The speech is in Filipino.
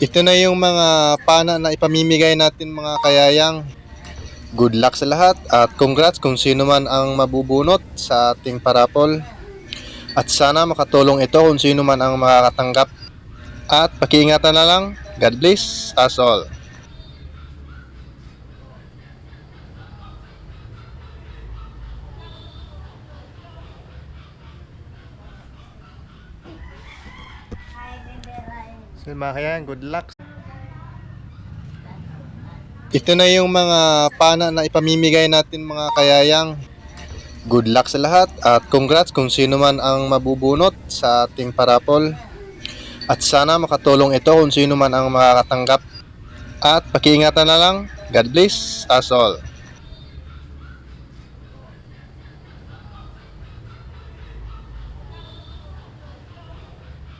Ito na yung mga pana na ipamimigay natin mga kayayang. Good luck sa lahat at congrats kung sino man ang mabubunot sa ating parapol. At sana makatulong ito kung sino man ang makakatanggap. At pakiingatan na lang. God bless us all. So mga kayayang, good luck. Ito na yung mga pana na ipamimigay natin mga kayayang. Good luck sa lahat at congrats kung sino man ang mabubunot sa ating parapol. At sana makatulong ito kung sino man ang makakatanggap. At pakiingatan na lang. God bless us all.